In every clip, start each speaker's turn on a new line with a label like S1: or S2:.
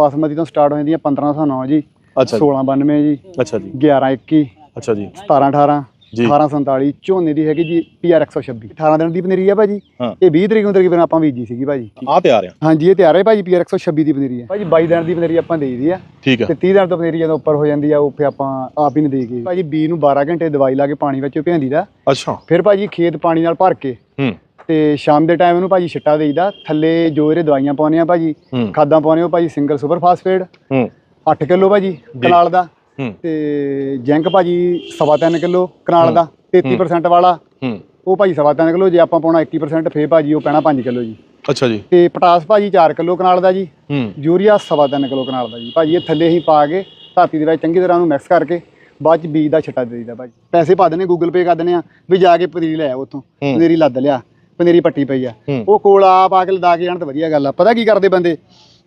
S1: ਬਾਸਮਤੀ ਤੋਂ ਸਟਾਰਟ ਹੋ ਜਾਂਦੀਆਂ 1509 ਜੀ
S2: ਅੱਛਾ ਜੀ।
S1: 1692 ਜੀ
S2: ਅੱਛਾ ਜੀ।
S1: 1121
S2: ਅੱਛਾ ਜੀ।
S1: 1718
S2: ਜੀ।
S1: 1847 ਝੋਨੇ ਦੀ ਹੈਗੀ ਜੀ ਪੀਆਰ 126 18 ਦਿਨ ਦੀ ਪਨੀਰੀ ਆ ਭਾਜੀ। ਇਹ 20 ਤਰੀਕ ਨੂੰ ਤਕਰੀਬਨ ਆਪਾਂ ਬੀਜੀ ਸੀਗੀ ਭਾਜੀ।
S2: ਆ ਤਿਆਰ ਆ।
S1: ਹਾਂਜੀ ਇਹ ਤਿਆਰ ਹੈ ਭਾਜੀ ਪੀਆਰ 126 ਦੀ ਪਨੀਰੀ ਹੈ ਭਾਜੀ 22 ਦਿਨ ਦੀ ਪਨੀਰੀ ਆਪਾਂ ਦੇਈਦੀ ਆ।
S2: ਠੀਕ
S1: ਤੇ
S2: ਹੈ
S1: 30 ਦਿਨ ਤੋਂ ਪਨੀਰੀ ਜਦੋਂ ਉੱਪਰ ਹੋ ਜਾਂਦੀ ਆ ਉਹ ਫੇ ਆਪਾਂ ਆਪ ਹੀ ਨਹੀਂ ਦੇ ਗਏ ਭਾਜੀ ਬੀ ਨੂੰ 12 ਘੰਟੇ ਦਵਾਈ ਲਾ ਕੇ ਪਾਣੀ ਵਿੱਚ ਭਿਆਂਦੀ ਦਾ।
S2: ਅੱਛਾ।
S1: ਫਿਰ ਭਾਜੀ ਖੇਤ ਪਾਣੀ ਨਾਲ ਭਰ ਕੇ
S2: ਹੂੰ।
S1: ਤੇ ਸ਼ਾਮ ਦੇ ਟਾਈਮ ਇਹਨੂੰ ਭਾਜੀ ਛਿੱਟਾ ਦੇਈਦਾ। ਥੱਲੇ ਜੋ ਇਹਦੇ ਦਵਾਈਆਂ ਪਾਉਂਦੇ ਆ ਭਾਜੀ
S2: ਹੂੰ।
S1: ਖਾਦਾਂ ਪਾਉਂਦੇ ਹੋ ਭਾਜੀ ਸਿੰਗਲ ਸੁਪਰ ਫਾਸਫੇਟ
S2: ਹੂੰ।
S1: 8 ਕਿਲੋ ਭਾਜੀ ਕਨਾਲ ਦਾ।
S2: ਹੂੰ।
S1: ਤੇ ਜਿੰਕ ਭਾਜੀ ਸਵਾ ਤਿੰਨ ਕਿਲੋ ਕਨਾਲ ਦਾ 33% ਵਾਲਾ।
S2: ਹੂੰ।
S1: ਉਹ ਭਾਜੀ ਸਵਾ ਤਿੰਨ ਕਿਲੋ ਜੇ ਆਪਾਂ ਪਾਉਣਾ 21% ਫੇਰ ਭਾਜੀ ਉਹ ਪੈਣਾ 5 ਕਿਲੋ ਜੀ।
S2: ਅੱਛਾ ਜੀ।
S1: ਤੇ ਪਟਾਸ ਭਾਜੀ 4 ਕਿਲੋ ਕਨਾਲ ਦਾ ਜੀ।
S2: ਹੂੰ।
S1: ਯੂਰੀਆ ਸਵਾ ਤਿੰਨ ਕਿਲੋ ਕਨਾਲ ਦਾ ਜੀ। ਭਾਜੀ ਇਹ ਥੱਲੇ ਹੀ ਪਾ ਕੇ ਧਰਤੀ ਦੇ ਵਿੱਚ ਚੰਗੀ ਤਰ੍ਹਾਂ ਨੂੰ ਮਿਕਸ ਕਰਕੇ ਬਾਅਦ ਚ ਬੀਜ ਦਾ ਛਟਾ ਦੇ ਦਈਦਾ ਭਾਜੀ। ਪੈਸੇ ਪਾ ਦਿੰਦੇ ਗੂਗਲ ਪੇ ਕਰ ਦਿੰਦੇ ਆ ਵੀ ਜਾ ਕੇ ਪਨੀਰੀ ਲੈ ਆਓ ਉੱਥੋਂ।
S2: ਹੂੰ।
S1: ਪਨੀਰੀ ਲੱਦ ਲਿਆ। ਪਨੀਰੀ ਪੱਟੀ ਪਈ ਆ। ਉਹ ਕੋਲ ਆ ਕੇ ਲਦਾ ਕੇ ਜਾਣ ਤਾਂ ਵਧੀਆ ਗੱਲ ਆ। ਪਤਾ ਕੀ ਕਰਦੇ ਬੰਦੇ?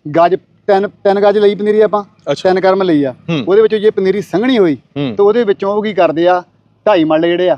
S1: ਗੱਜ ਤਿੰਨ ਤਿੰਨ ਗੱਜ ਲਈ ਪਨੀਰੀ ਆਪਾਂ। ਤਿੰਨ ਕਰਮ ਲਈ ਆ। ਉਹਦੇ ਵਿੱਚੋਂ ਜੇ ਪਨੀਰੀ ਸੰਘਣੀ ਹੋਈ ਤੇ ਉਹਦੇ ਵਿੱਚੋਂ ਉਹ ਕੀ ਕਰਦੇ ਆ? ਢਾਈ ਮੱਲ ਜਿਹੜੇ ਆ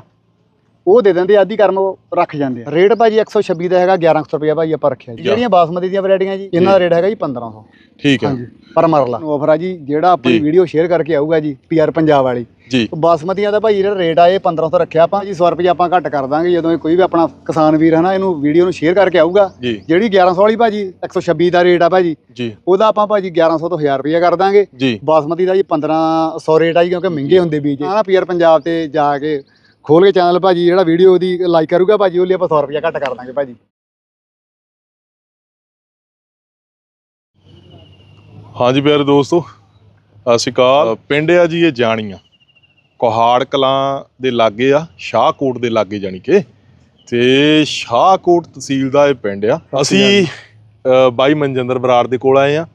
S1: ਉਹ ਦੇ ਦਿੰਦੇ ਆ, ਅੱਧੀ ਕਰਮ ਉਹ ਰੱਖ ਜਾਂਦੇ ਆ। ਰੇਟ ਭਾਜੀ 126 ਦਾ ਹੈਗਾ 1100 ਰੁਪਇਆ ਭਾਜੀ ਆਪਾਂ ਰੱਖਿਆ ਜੀ। ਜਿਹੜੀਆਂ ਬਾਸਮਤੀ ਦੀਆਂ ਵੈਰਾਈਟੀਆਂ ਜੀ ਇਹਨਾਂ ਦਾ ਰੇਟ ਹੈਗਾ ਜੀ 1500
S2: ਠੀਕ ਹੈ
S1: ਪਰ ਮਰਲਾ। ਆਫਰ ਆ ਜੀ ਜਿਹੜਾ ਆਪਣੀ। ਵੀਡੀਓ ਸ਼ੇਅਰ ਕਰਕੇ ਆਊਗਾ ਜੀ ਪੀਆਰ ਪੰਜਾਬ ਵਾਲੀ।
S2: ਜੀ।
S1: ਬਾਸਮਤੀਆਂ ਦਾ ਭਾਈ ਜਿਹੜਾ ਰੇਟ ਆ ਇਹ 1500 ਤੋਂ ਰੱਖਿਆ ਆਪਾਂ। ਜੀ 100 ਰੁਪਏ ਆਪਾਂ ਘੱਟ ਕਰ ਦਾਂਗੇ ਜਦੋਂ ਇਹ ਕੋਈ ਵੀ ਆਪਣਾ ਕਿਸਾਨ ਵੀਰ ਹੈ ਨਾ ਇਹਨੂੰ ਵੀਡੀਓ ਨੂੰ ਸ਼ੇਅਰ ਕਰਕੇ ਆਊਗਾ। ਜਿਹੜੀ 1100 ਵਾਲੀ ਭਾਜੀ 126 ਦਾ ਰੇਟ ਆ ਭਾਜੀ
S2: ਜੀ।
S1: ਉਹਦਾ ਆਪਾਂ ਭਾਜੀ 1100 ਤੋਂ 1000 ਰੁਪਏ ਕਰ ਦਾਂਗੇ। ਬਾਸਮਤੀ ਦਾ ਜੀ 1500 ਰੇਟ ਆ ਜੀ ਕਿਉਂਕਿ ਮਹਿੰਗੇ ਹੁੰਦੇ ਬੀਜ। ਆ ਨਾ ਪੀਆਰ ਪੰਜਾਬ ਤੇ ਜਾ ਕੇ ਖੋਲ ਕੇ ਚੈਨਲ ਭਾਜੀ ਜਿਹੜਾ ਵੀਡੀਓ ਦੀ ਲਾਈਕ ਕਰੂਗਾ ਭਾਜੀ ਉਹ ਲਈ ਆਪਾਂ 100 ਰੁਪਏ ਘੱਟ ਕਰ ਦਾਂਗੇ ਭਾਜੀ।
S2: ਹਾਂਜੀ ਪਿਆਰੇ ਦੋਸਤੋ ਸਤਿ ਸ਼੍ਰੀ ਅਕਾਲ। ਪਿੰਡ ਆ ਜੀ ਇਹ ਜਾਣੀਆਂ। ਕੋਹਾੜ ਕਲਾਂ ਦੇ ਲਾਗੇ ਆ ਸ਼ਾਹਕੋਟ ਦੇ ਲਾਗੇ ਜਾਣੀ ਕਿ। ਤੇ ਸ਼ਾਹਕੋਟ ਤਹਿਸੀਲ ਦਾ ਇਹ ਪਿੰਡ ਆ। ਅਸੀਂ ਬਾਈ ਮਨਜਿੰਦਰ ਬਰਾੜ ਦੇ ਕੋਲ ਆਏ ਆ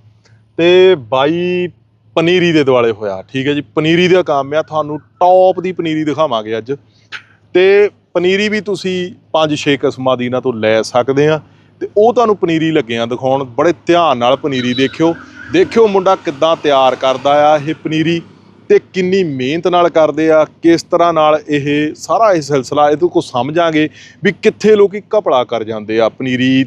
S2: ਤੇ ਬਾਈ ਪਨੀਰੀ ਦੇ ਦੁਆਲੇ ਹੋਇਆ। ਠੀਕ ਹੈ ਜੀ ਪਨੀਰੀ ਦਾ ਕੰਮ ਆ। ਤੁਹਾਨੂੰ ਟੌਪ ਦੀ ਪਨੀਰੀ ਦਿਖਾਵਾਂਗੇ ਅੱਜ। ਤੇ ਪਨੀਰੀ ਵੀ ਤੁਸੀਂ 5-6 ਕਿਸਮਾਂ ਦੀ ਇਹਨਾਂ ਤੋਂ ਲੈ ਸਕਦੇ ਆ। ਤੇ ਉਹ ਤੁਹਾਨੂੰ ਪਨੀਰੀ ਲੱਗਿਆਂ ਦਿਖਾਉਣ। ਬੜੇ ਧਿਆਨ ਨਾਲ ਪਨੀਰੀ ਦੇਖਿਓ। ਦੇਖਿਓ ਮੁੰਡਾ ਕਿੱਦਾਂ ਤਿਆਰ ਕਰਦਾ ਆ ਇਹ ਪਨੀਰੀ। ਤੇ ਕਿੰਨੀ ਮਿਹਨਤ ਨਾਲ ਕਰਦੇ ਆ ਕਿਸ ਤਰ੍ਹਾਂ ਨਾਲ ਇਹ ਸਾਰਾ ਇਹ ਸਿਲਸਿਲਾ ਇਹ ਤੋਂ ਕੋ ਸਮਝਾਂਗੇ ਵੀ ਕਿੱਥੇ ਲੋਕੀ ਕਪੜਾ ਕਰ ਜਾਂਦੇ ਆ ਪਨੀਰੀ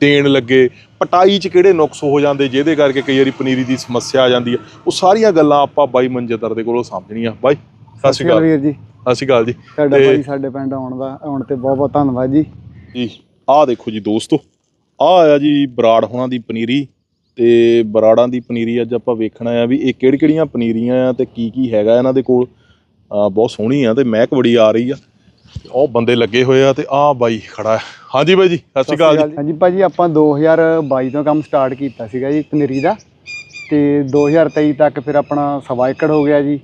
S2: ਦੇਣ ਲੱਗੇ ਪਟਾਈ 'ਚ ਕਿਹੜੇ ਨੁਕਸ ਹੋ ਜਾਂਦੇ ਜਿਹਦੇ ਕਰਕੇ ਕਈ ਵਾਰੀ ਪਨੀਰੀ ਦੀ ਸਮੱਸਿਆ ਆ ਜਾਂਦੀ ਆ। ਉਹ ਸਾਰੀਆਂ ਗੱਲਾਂ ਆਪਾਂ ਬਾਈ ਮੰਜੇਦਰ ਦੇ ਕੋਲੋਂ ਸਮਝਣੀਆਂ ਬਾਈ ਸਤਿ ਸ਼੍ਰੀ ਅਕਾਲ।
S1: ਵੀਰ ਜੀ।
S2: ਸਤਿ ਸ਼੍ਰੀ ਅਕਾਲ ਜੀ।
S1: ਤੁਹਾਡਾ ਭਾਜੀ ਸਾਡੇ ਪਿੰਡ ਆਉਣ ਦਾ ਆਉਣ ਤੇ ਬਹੁਤ ਬਹੁਤ ਧੰਨਵਾਦ ਜੀ।
S2: ਜੀ ਆਹ ਦੇਖੋ ਜੀ ਦੋਸਤੋ ਆਹ ਆ ਜੀ ਬਰਾੜ ਹੋਣਾ ਦੀ ਪਨੀਰੀ। ਤੇ ਬਰਾੜਾਂ ਦੀ ਪਨੀਰੀ ਅੱਜ ਆਪਾਂ ਵੇਖਣਾ ਆ ਵੀ ਇਹ ਕਿਹੜੀ ਕਿਹੜੀਆਂ ਪਨੀਰੀਆਂ ਆ ਤੇ ਕੀ ਕੀ ਹੈਗਾ ਇਹਨਾਂ ਦੇ ਕੋਲ। ਬਹੁਤ ਸੋਹਣੀ ਆ ਤੇ ਮਹਿਕ ਬੜੀ ਆ ਰਹੀ ਆ। ਉਹ ਬੰਦੇ ਲੱਗੇ ਹੋਏ ਆ ਤੇ ਆਹ ਬਾਈ ਖੜਾ ਹੈ। ਹਾਂਜੀ ਬਾਈ ਜੀ ਸਤਿ ਸ਼੍ਰੀ ਅਕਾਲ ਜੀ।
S1: ਹਾਂਜੀ ਭਾਜੀ ਆਪਾਂ 2022 ਤੋਂ ਕੰਮ ਸਟਾਰਟ ਕੀਤਾ ਸੀਗਾ ਜੀ ਪਨੀਰੀ ਦਾ। ਤੇ 2023 ਤੱਕ ਫਿਰ ਆਪਣਾ ਸਵਾ ਏਕੜ ਹੋ ਗਿਆ ਜੀ।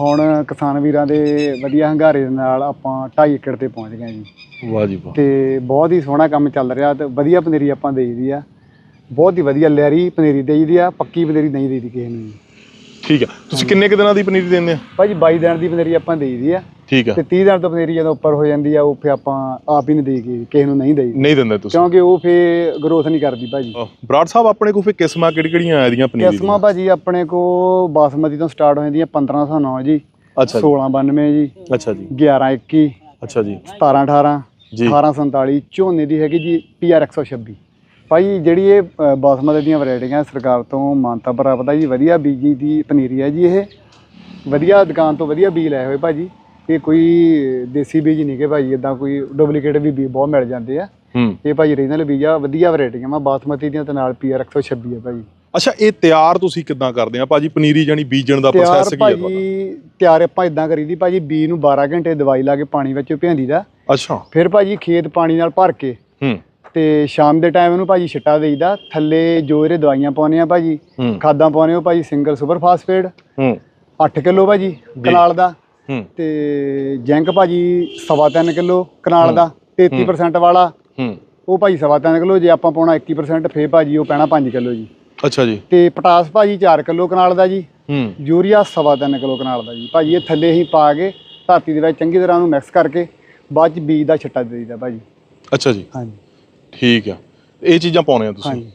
S1: ਹੁਣ ਕਿਸਾਨ ਵੀਰਾਂ ਦੇ ਵਧੀਆ ਹੰਗਾਰੇ ਦੇ ਨਾਲ ਆਪਾਂ 2.5 ਏਕੜ ਤੇ ਪਹੁੰਚ ਗਏ ਜੀ।
S2: ਵਾਹ ਜੀ ਵਾਹ।
S1: ਤੇ ਬਹੁਤ ਹੀ ਸੋਹਣਾ ਕੰਮ ਚੱਲ ਰਿਹਾ ਤੇ ਵਧੀਆ ਪਨੀਰੀ ਆਪਾਂ ਦੇਈਦੀ ਆ। ਬਹੁਤ ਹੀ ਵਧੀਆ ਲਹਿਰੀ ਪਨੀਰੀ ਦੇਈਦੀ ਆ ਪੱਕੀ ਪਨੀਰੀ ਨਹੀਂ ਦੇਈਦੀ ਕਿਸੇ ਨੂੰ ਜੀ।
S2: ਠੀਕ ਆ। ਤੁਸੀਂ ਕਿੰਨੇ ਕੁ ਦਿਨਾਂ ਦੀ ਪਨੀਰੀ ਦਿੰਦੇ ਆ
S1: ਭਾਜੀ 22 ਦਿਨ ਦੀ ਪਨੀਰੀ ਆਪਾਂ ਦੇਈਦੀ ਆ।
S2: ਠੀਕ ਆ।
S1: ਤੇ 30 ਦਿਨ ਤੋਂ ਪਨੀਰੀ ਜਦੋਂ ਉੱਪਰ ਹੋ ਜਾਂਦੀ ਆ ਉਹ ਫੇ ਆਪਾਂ ਆਪ ਹੀ ਨਹੀਂ ਦੇਈਦੀ ਕਿਸੇ ਨੂੰ ਨਹੀਂ ਦੇਈਦੀ
S2: ਨਹੀਂ ਦਿੰਦੇ ਤੁਸੀਂ?
S1: ਕਿਉਂਕਿ ਉਹ ਫੇ ਗਰੋਥ ਨਹੀਂ ਕਰਦੀ ਭਾਜੀ।
S2: ਅਹ ਬਰਾੜ ਸਾਹਿਬ ਆਪਣੇ ਕੋਲ ਫੇ ਕਿਸਮਾਂ ਕਿਹੜੀ ਕਿਹੜੀਆਂ ਆ ਦੀਆਂ ਪਨੀਰੀ
S1: ਕਿਸਮਾਂ ਭਾਜੀ ਆਪਣੇ ਕੋ ਬਾਸਮਤੀ ਤੋਂ ਸਟਾਰਟ ਹੋ ਜਾਂਦੀਆਂ 1509 ਜੀ
S2: ਅੱਛਾ ਜੀ।
S1: 1692 ਜੀ
S2: ਅੱਛਾ ਜੀ।
S1: 1121
S2: ਅੱਛਾ ਜੀ।
S1: 1718
S2: ਜੀ।
S1: 1847 ਝੋਨੇ ਦੀ ਹੈਗੀ ਜੀ ਪੀਆਰ 126 ਭਾਈ ਜਿਹੜੀ ਇਹ ਅ, ਬਾਸਮਤੀ ਦੀਆਂ ਵੈਰਾਈਟੀਆਂ ਸਰਕਾਰ ਤੋਂ ਮਾਨਤਾ ਪ੍ਰਾਪਤ ਹੈ ਜੀ ਵਧੀਆ ਬੀਜੀ ਦੀ ਪਨੀਰੀ ਹੈ ਜੀ ਇਹ। ਵਧੀਆ ਦੁਕਾਨ ਤੋਂ ਵਧੀਆ ਬੀਜ ਲਏ ਹੋਏ ਭਾਜੀ। ਇਹ ਕੋਈ ਦੇਸੀ ਬੀਜ ਨਹੀਂ ਕਿ ਭਾਈ ਇਦਾਂ ਕੋਈ ਡੁਪਲੀਕੇਟ ਵੀ ਬੀਜ ਬਹੁਤ ਮਿਲ ਜਾਂਦੇ ਆ।
S2: ਹੂੰ।
S1: ਇਹ ਭਾਜੀ ਰੀਜਨਲ ਬੀਜ ਆ ਵਧੀਆ ਵੈਰਾਈਟੀਆਂ ਵਾ ਬਾਸਮਤੀ ਦੀਆਂ ਤੇ ਨਾਲ ਪੀਆਰ 126 ਹੈ ਭਾਜੀ।
S2: ਅੱਛਾ ਇਹ ਤਿਆਰ ਤੁਸੀਂ ਕਿੱਦਾਂ ਕਰਦੇ ਆ? ਭਾਜੀ ਪਨੀਰੀ ਜਾਨੀ ਬੀਜਣ ਦਾ
S1: ਤਿਆਰ
S2: ਪ੍ਰੋਸੈਸ ਕੀ ਹੈ ਤੁਹਾਡਾ
S1: ਭਾਜੀ ਤਿਆਰ ਆਪਾਂ ਇਦਾਂ ਕਰੀਦੀ ਭਾਜੀ ਬੀ ਨੂੰ 12 ਘੰਟੇ ਦਵਾਈ ਲਾ ਕੇ ਪਾਣੀ ਵਿੱਚ ਭਿਆਂਦੀ ਦਾ।
S2: ਅੱਛਾ।
S1: ਫਿਰ ਭਾਜੀ ਖੇਤ ਪਾਣੀ ਨਾਲ ਭਰ ਕੇ
S2: ਹੂੰ।
S1: ਤੇ ਸ਼ਾਮ ਦੇ ਟਾਈਮ ਇਹਨੂੰ ਭਾਜੀ ਛਿੱਟਾ ਦੇਈਦਾ ਥੱਲੇ ਜੋ ਇਹਦੇ ਦਵਾਈਆਂ ਪਾਉਨੇ ਆ ਭਾਜੀ ਖਾਦਾਂ ਪਾਉਨੇ ਹੋ ਭਾਜੀ ਸਿੰਗਲ ਸੁਪਰ ਫਾਸਫੇਟ
S2: ਹੂੰ।
S1: 8 ਕਿਲੋ ਭਾਜੀ ਕਨਾਲ ਦਾ।
S2: ਹੂੰ।
S1: ਤੇ ਜਿੰਕ ਭਾਜੀ ਸਵਾ ਤਿੰਨ ਕਿਲੋ ਕਨਾਲ ਦਾ 33% ਵਾਲਾ।
S2: ਹੂੰ।
S1: ਉਹ ਭਾਜੀ ਸਵਾ ਤਿੰਨ ਕਿਲੋ ਜੇ ਆਪਾਂ ਪਾਉਣਾ 21% ਫੇਰ ਭਾਜੀ ਉਹ ਪੈਣਾ 5 ਕਿਲੋ ਜੀ।
S2: ਅੱਛਾ ਜੀ।
S1: ਤੇ ਪਟਾਸ ਭਾਜੀ 4 ਕਿਲੋ ਕਨਾਲ ਦਾ ਜੀ।
S2: ਹੂੰ।
S1: ਯੂਰੀਆ ਸਵਾ ਤਿੰਨ ਕਿਲੋ ਕਨਾਲ ਦਾ ਜੀ। ਭਾਜੀ ਇਹ ਥੱਲੇ ਹੀ ਪਾ ਕੇ ਧਰਤੀ ਦੇ ਵਿੱਚ ਚੰਗੀ ਤਰ੍ਹਾਂ ਨੂੰ ਮਿਕਸ ਕਰਕੇ ਬਾਅਦ ਚ ਬੀਜ ਦਾ ਛਿੱਟਾ ਦੇ ਦਈਦਾ ਭਾਜੀ।
S2: ਅੱਛਾ ਜੀ।
S1: ਹਾਂਜੀ।
S2: ਠੀਕ ਆ। ਇਹ ਚੀਜ਼ਾਂ ਪਾਉਣੇ ਆ ਤੁਸੀਂ।
S1: ਹਾਂਜੀ।